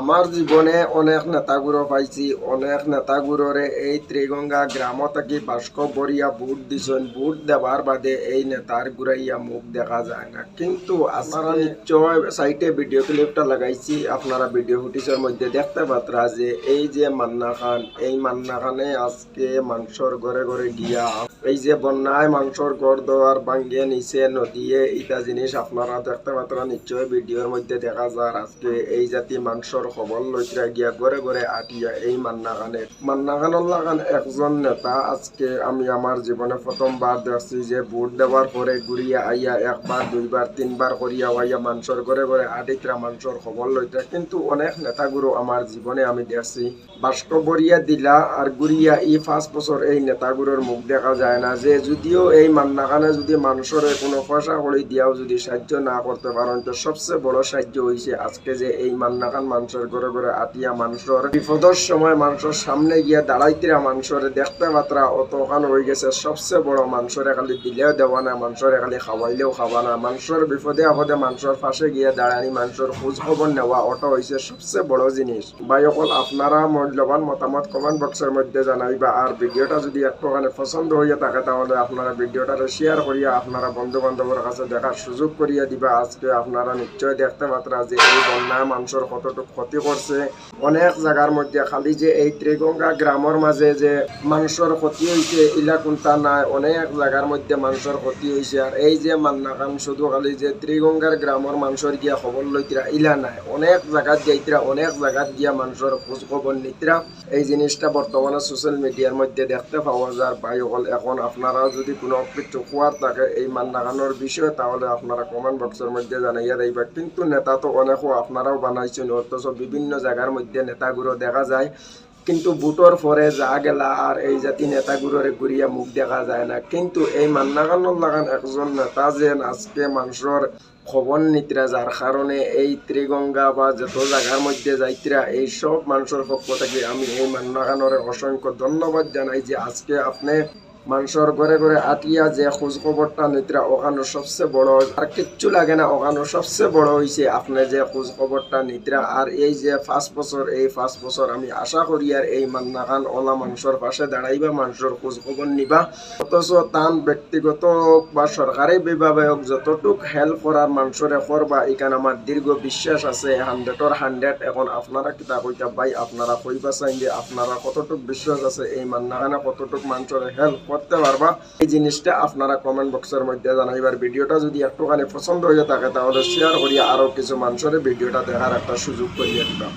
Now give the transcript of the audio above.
আমার জীবনে অনেক নেতাগুরো পাইছি অনেক নেতাগুররে এই ত্রিগঙ্গা গ্রাম থেকে বাস্ক বরিয়া বুট দিছেন। বুট দেওয়ার বাদে এই নেতার গুড়াইয়া মুখ দেখা যায় না। কিন্তু আপনারা নিশ্চয় সাইটে ভিডিও ক্লিপটা লাগাইছি আপনারা ভিডিও ফুটেজের মধ্যে দেখতে পাত্রা যে এই যে মান্না খান এই মান্না খানে আজকে মাংসর ঘরে ঘরে গিয়া এই যে বন্যায় মাংসর ঘর দেওয়ার ভাঙ্গে নিচে নদীয়ে ইটা জিনিস আপনারা দেখতে পাত্রা নিশ্চয় ভিডিওর মধ্যে দেখা যায় আজকে এই জাতি মাংসর খবর লইতরা গিয়া ঘরে ঘরে আটিয়া এই মান্না খানে। মান্না খানুল্লাহ খান একজন নেতা আজকে আমি আমার জীবনে প্রথমবার দেখছি যে ভোট দেওয়ার পরে ঘুরিয়া আইয়া একবার দুইবার তিনবার করিয়া আইয়া মাংসর ঘরে ঘরে আটিতরা মাংসর খবর লইতরা কিন্তু অনেক নেতাগুলো আমার জীবনে আমি দেখছি। বাস্ক বরিয়া দিলা আর গুড়িয়া ই পাঁচ বছর এই নেতাগুলোর মুখ দেখা যায় না যে যদিও এই মান্না খানে যদি মানুষের কোনো পয়সা করে দিয়াও যদি সাহায্য না করতে পারেন তো সবচেয়ে বড় সাহায্য হয়েছে আজকে যে এই মান্না খান মানুষের ঘরে ঘরে আটিয়া মানুষের বিপদের সময় মানুষের সামনে গিয়া দাঁড়াইতিরা মানুষের দেখতে মাত্রা অত ওখান হয়ে গেছে। সবচেয়ে বড় মানুষের খালি দিলেও দেওয়া না মানুষের খালি খাওয়াইলেও খাওয়া না মানুষের বিপদে আপদে মানুষের পাশে গিয়ে দাঁড়ানি মানুষের খোঁজ খবর নেওয়া ওটা হয়েছে সবচেয়ে বড় জিনিস ভাই, অকল আপনারা মূল্যবান মতামত কমেন্ট বক্সের মধ্যে জানাইবা। আর ভিডিওটা যদি একটুখানি পছন্দ হইয়া থাকে, তাহলে আপনারা ভিডিওটা শেয়ার করিয়া আপনারা বন্ধু বান্ধবের কাছে দেখার সুযোগ করিয়া দিবা। আজকে আপনারা নিশ্চয় দেখতে পাত্রা যে এই বন্যায় মানুষের কতটুকু ক্ষতি করছে। অনেক জায়গার মধ্যে খালি যে এই ত্রিগঙ্গা গ্রামের মাঝে যে মানুষের ক্ষতি হয়েছে ইলা কোনটা নাই, অনেক জায়গার মধ্যে মানুষের ক্ষতি হয়েছে আর এই যে মান্নাকান শুধু খালি যে ত্রিগঙ্গার গ্রামের মানুষের গিয়া খবর লইতরা, ইলা নাই। অনেক জায়গাত যাইতরা, অনেক জায়গাত গিয়া মানুষের খোঁজ খবর নিতরা। এই জিনিসটা বর্তমানে সোশ্যাল মিডিয়ার মধ্যে দেখতে পাওয়া যায়। ভাই হল এখন আপনারা যদি কোনো কিছু খোয়ার থাকে এই মান্নাকানোর বিষয়ে, তাহলে আপনারা কমেন্ট বক্সের মধ্যে জানাইয়া দিবা কিন্তু নেতা তো অনেকও আপনারাও বানাইছেন, অথচ বিভিন্ন জায়গার মধ্যে নেতাগুলো দেখা যায়। কিন্তু বুটোর পরে যা গেলা আর এই জাতি নেতাগুলোরে ঘুরিয়া মুখ দেখা যায় না। কিন্তু এই মান্নাকানোর লাগান একজন নেতা যে আজকে মানুষের খবর নিতরা যার কারণে এই ত্রিগঙ্গা বা যত জায়গার মধ্যে যাইতরা এই সব মানুষের পক্ষ থেকে আমি এই মান্নাকানোরে অসংখ্য ধন্যবাদ জানাই যে আজকে আপনি মানুষের ঘরে ঘরে আটিয়া যে খোঁজ খবরটা নিতরা ওখানো সবচেয়ে বড় আর কিচ্ছু লাগে না ওখানো সবচেয়ে বড় হয়েছে আপনি যে খোঁজ খবরটা নিতরা আর এই যে পাঁচ বছর এই পাঁচ বছর আমি আশা করি আর এই মান্না খান ওলা মানুষের পাশে দাঁড়াইবা মানুষের খোঁজ খবর নিবা। অথচ তান ব্যক্তিগত বা সরকারি বিভাগে যতটুক হেল্প করার মানুষের করবা এখানে আমার দীর্ঘ বিশ্বাস আছে। হান্ড্রেডর হান্ড্রেড এখন আপনারা কিতা কইতা ভাই আপনারা কইবা চাইন যে আপনারা কতটুক বিশ্বাস আছে, এই মান্না খানে কতটুক মানুষের হেল্প করতে পারবা। এই জিনিসটা আপনারা কমেন্ট বক্সের মধ্যে জানাইবার ভিডিওটা যদি একটুখানি পছন্দ হয়ে থাকে, তাহলে শেয়ার করিয়া আরও কিছু মানুষের ভিডিওটা দেখার একটা সুযোগ করিয়া দিবা।